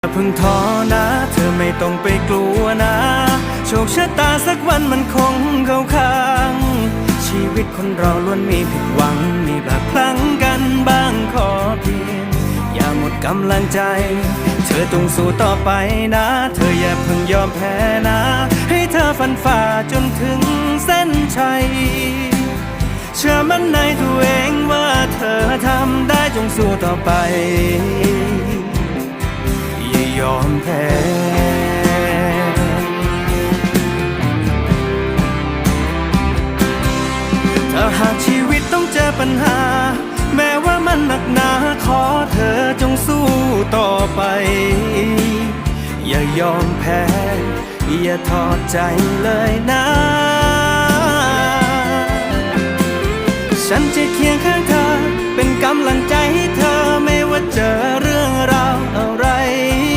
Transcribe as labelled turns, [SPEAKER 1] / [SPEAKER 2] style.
[SPEAKER 1] อย่าเพิ่งท้อนะ เธอไม่ต้องไปกลัวนะ โชคชะตาสักวันมันคงเข้าข้าง ชีวิตคนเราล้วนมีผิดหวัง มีพลาดพลั้งกันบ้างขอเพียง อย่าหมดกำลังใจ เธอต้องสู้ต่อไปนะ เธออย่าเพิ่งยอมแพ้นะ ให้เธอฟันฝ่าจนถึงเส้นชัย เชื่อมั่นในตัวเองว่าเธอทำได้จงสู้ต่อไป ยอมแพ้ถ้าหากชีวิตต้องเจอปัญหา แม้ว่ามันหนักหนาขอเธอจงสู้ต่อไป อย่ายอมแพ้ อย่าทอดใจเลยนะ ฉันจะเคียงข้างเธอ